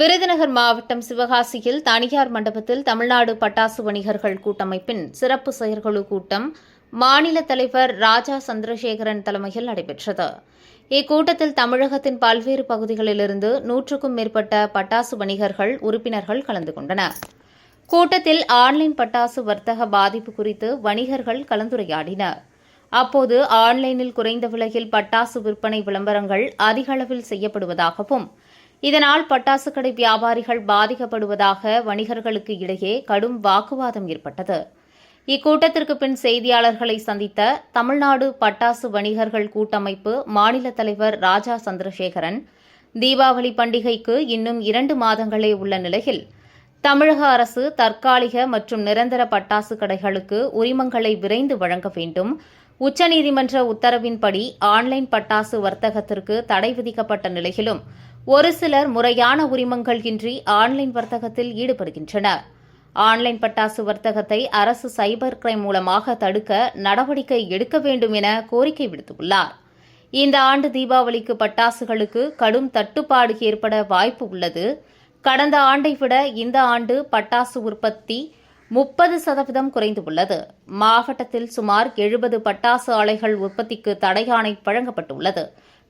விருதுநகர் மாவட்டம் சிவகாசியில் தனியார் மண்டபத்தில் தமிழ்நாடு பட்டாசு வணிகர்கள் கூட்டமைப்பின் சிறப்பு செயற்குழு கூட்டம் மாநில தலைவர் ராஜா சந்திரசேகரன் தலைமையில் நடைபெற்றது. இக்கூட்டத்தில் தமிழகத்தின் பல்வேறு பகுதிகளிலிருந்து நூற்றுக்கும் மேற்பட்ட பட்டாசு வணிகர்கள் உறுப்பினர்கள் கலந்து கொண்டனர். கூட்டத்தில் ஆன்லைன் பட்டாசு வர்த்தக பாதிப்பு குறித்து வணிகர்கள் கலந்துரையாடினர். அப்போது ஆன்லைனில் குறைந்த விலையில் பட்டாசு விற்பனை விளம்பரங்கள் அதிக அளவில் செய்யப்படுவதாகவும் இதனால் பட்டாசு கடை வியாபாரிகள் பாதிக்கப்படுவதாக வணிகர்களுக்கு இடையே கடும் வாக்குவாதம் ஏற்பட்டது. இக்கூட்டத்திற்கு பின் செய்தியாளர்களை சந்தித்த தமிழ்நாடு பட்டாசு வணிகர்கள் கூட்டமைப்பு மாநில தலைவர் ராஜா சந்திரசேகரன் தீபாவளி பண்டிகைக்கு இன்னும் இரண்டு மாதங்களே உள்ள நிலையில் தமிழக அரசு தற்காலிக மற்றும் நிரந்தர பட்டாசு கடைகளுக்கு உரிமங்களை விரைந்து வழங்க வேண்டும். உச்சநீதிமன்ற உத்தரவின்படி ஆன்லைன் பட்டாசு வர்த்தகத்திற்கு தடை விதிக்கப்பட்ட நிலையிலும் ஒரு சிலர் முறையான உரிமங்கள் இன்றி ஆன்லைன் வர்த்தகத்தில் ஈடுபடுகின்றனர். ஆன்லைன் பட்டாசு வர்த்தகத்தை அரசு சைபர் கிரைம் மூலமாக தடுக்க நடவடிக்கை எடுக்க வேண்டும் என கோரிக்கை விடுத்துள்ளார். இந்த ஆண்டு தீபாவளிக்கு பட்டாசுகளுக்கு கடும் தட்டுப்பாடு ஏற்பட வாய்ப்பு உள்ளது. கடந்த ஆண்டை விட இந்த ஆண்டு பட்டாசு உற்பத்தி முப்பது சதவீதம் குறைந்துள்ளது மாவட்டத்தில் சுமார் எழுபது பட்டாசு ஆலைகள் உற்பத்திக்கு தடையாணை வழங்கப்பட்டுள்ளது.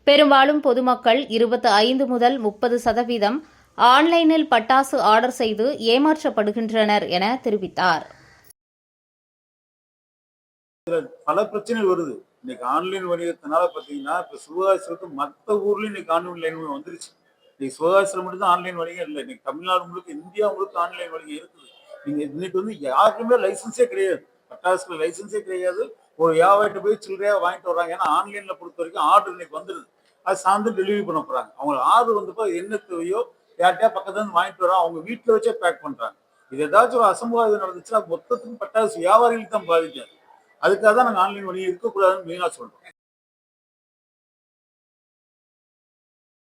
பெரும்பாலும் பொதுமக்கள் இருபத்தி ஐந்து முதல் முப்பது சதவீதம் ஆன்லைனில் பட்டாசு ஆர்டர் செய்து ஏமாற்றப்படுகின்றனர் என தெரிவித்தார். பல பிரச்சனைகள் வருது. இன்னைக்கு ஆன்லைன் வணிகத்தினால பாத்தீங்கன்னா இப்ப சுகாதாரத்துக்கு மத்த ஊர்லயும் இன்னைக்கு ஆன்லைன் வந்துருச்சு. இன்னைக்கு சிவகாசியில் மட்டும் தான் ஆன்லைன் வணிகம் இல்லை. இன்னைக்கு தமிழ்நாடு முழுக்க இந்தியா முழுக்க ஆன்லைன் வணிகம் இருக்குது. நீங்க இன்னைக்கு வந்து யாருக்குமே லைசன்ஸே கிடையாது. பட்டாசுல லைசன்ஸே கிடையாது. ஒரு வியாபாரிட்ட போய் சில்லறையா வாங்கிட்டு வர்றாங்க. ஏன்னா ஆன்லைன்ல பொறுத்த வரைக்கும் ஆர்டர் இன்னைக்கு வந்துருது. அது சார்ந்து டெலிவரி பண்ண போறாங்க. அவங்க ஆர்டர் வந்தப்போ என்ன தேவையோ யார்கிட்டயா பக்கத்துல இருந்து வாங்கிட்டு வரோம் அவங்க வீட்டுல வச்சே பேக் பண்றாங்க. இது ஏதாச்சும் ஒரு அசம்பாவிதம் நடந்துச்சுன்னா மொத்தத்துக்கும் பட்டாசு வியாபாரிகளுக்கு தான் பாதிக்காது. அதுக்காக தான் நாங்கள் ஆன்லைன் வணிகம் இருக்கக்கூடாதுன்னு மெயினாக சொல்றோம்.